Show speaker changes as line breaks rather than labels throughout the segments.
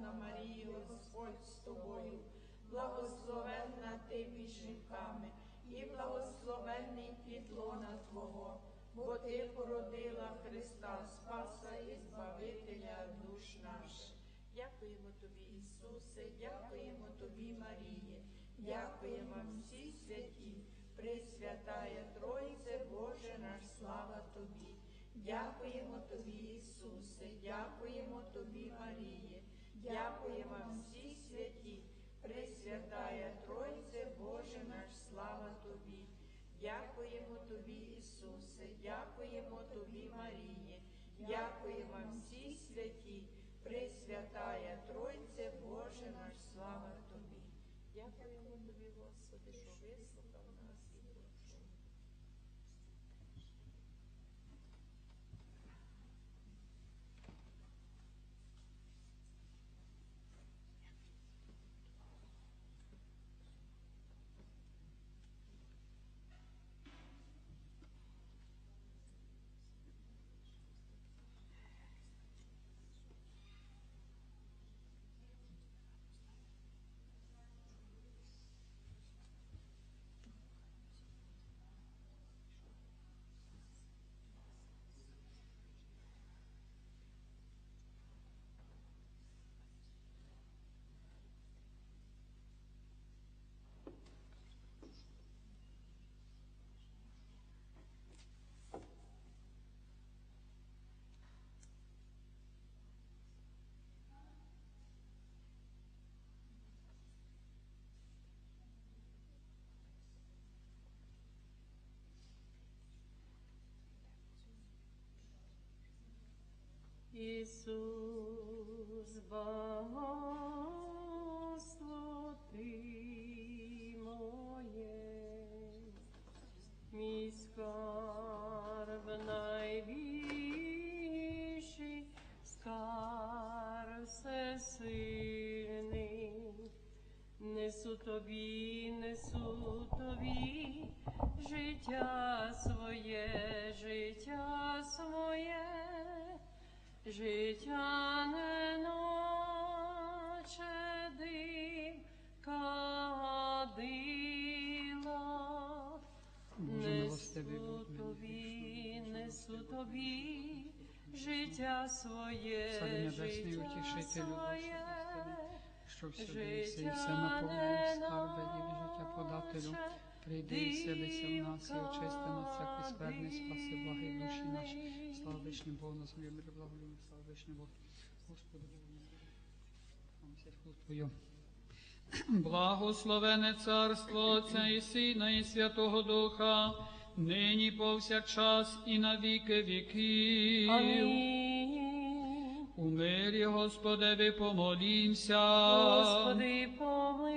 благодатна Марія, Господь з тобою, благословенна ти між жінками, і благословенний плід лона Твого, бо ти породила Христа, Спаса і Збавителя душ наших. Дякуємо тобі, Ісусе, дякуємо тобі, Маріє, дякуємо всі святі, Пресвятая Тройце, Боже наш, слава тобі. Дякуємо тобі, Ісусе, дякуємо тобі, Маріє, дякуємо всі святі, Пресвятая Тройце, Боже наш, слава тобі. Дякуємо тобі, Ісусе, дякуємо тобі, Маріє, дякуємо всі святі, Пресвятая Тройце, Боже наш, слава тобі. Дякуємо тобі, Господи, що вислухав нас і почув.
Ісус, ти моє, мій скарб найбільший, скарб всесильний. Несу тобі, несу тобі життя своє, життя своє, життя не наче дим кадила. Несу тобі, несу тобі життя своє, життя своє.
що всюди все наповнює скарби і життя подателю. Прийди і селися в нас і очисти нас всякої скверни, спаси благи душі наші. Слава вишнім Богу, на землі мир, благолюбим, слава вишнім Богу. Господи Богу, Твою. Благословене царство Отця і Сина, і Святого Духа, нині повсякчас і на віки віків.
Амінь.
У мирі Господеві помолімся.
Господи, помилуй.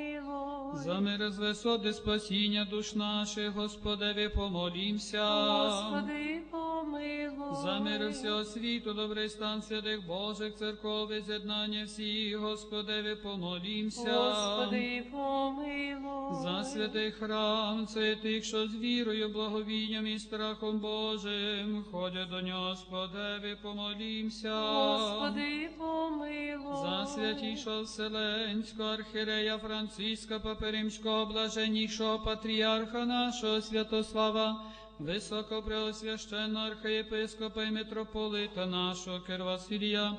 За мир з висоти спасіння душ наших, Господеві помолімся.
Господи, помилуй.
За мир всього світу, добрий стан святих Божих церков і з'єднання всіх, Господеві помолімся.
Господи, помилуй.
За святий храм, святих, що з вірою, благовінням і страхом Божим, ходять до нього, Господеві, помолімся.
Господи, помилуй.
За святішого Вселенського архірея Франциска Паперимського блаженнішого патріарха нашого Святослава, високопреосвященного архієпископа і митрополита нашого Кир Василія,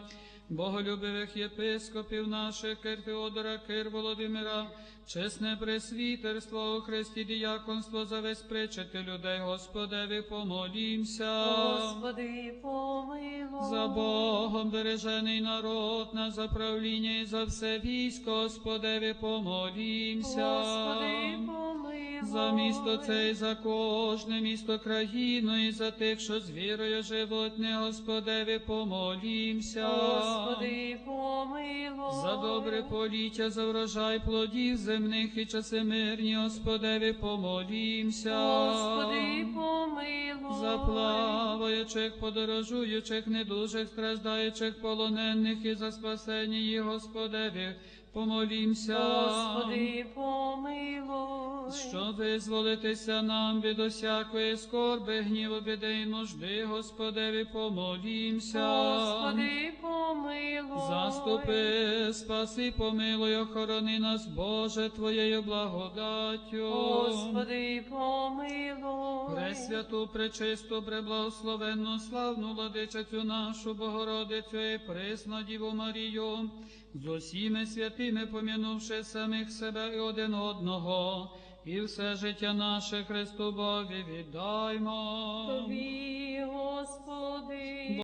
боголюбивих єпископів наших Кир Теодора, Кир Володимира, чесне пресвітерство у Христі діяконство за весь причити людей, Господеві, помолімся.
Господи, помилуй.
За Богом бережений народ на заправління і за все військо, Господеві помолімся.
Господи.
За місто це і за кожне місто країну, і за тих, що з вірою животне, Господеві, помолімся.
Господи, помилуй.
За добре поліття, за врожай плодів земних і часи мирні, Господеві, помолімся.
Господи, помилуй.
За плаваючих, подорожуючих, недужих, страждаючих, полонених і за спасення їх, Господеві, помолімся.
Господи, помилуй.
Щоб визволитися нам від усякої скорби, гніву, біди і нужди, Господеві, помолімся.
Господи, помилуй.
Заступи, спаси, помилуй, охорони нас, Боже, Твоєю благодаттю.
Господи, помилуй.
Пресвяту, пречисту, преблагословенну, славну владичицю нашу Богородицю і присну Діву Марію, з усіми святими помінувши самих себе і один одного, і все життя наше Христу Бові віддаймо.
Тобі, Господи.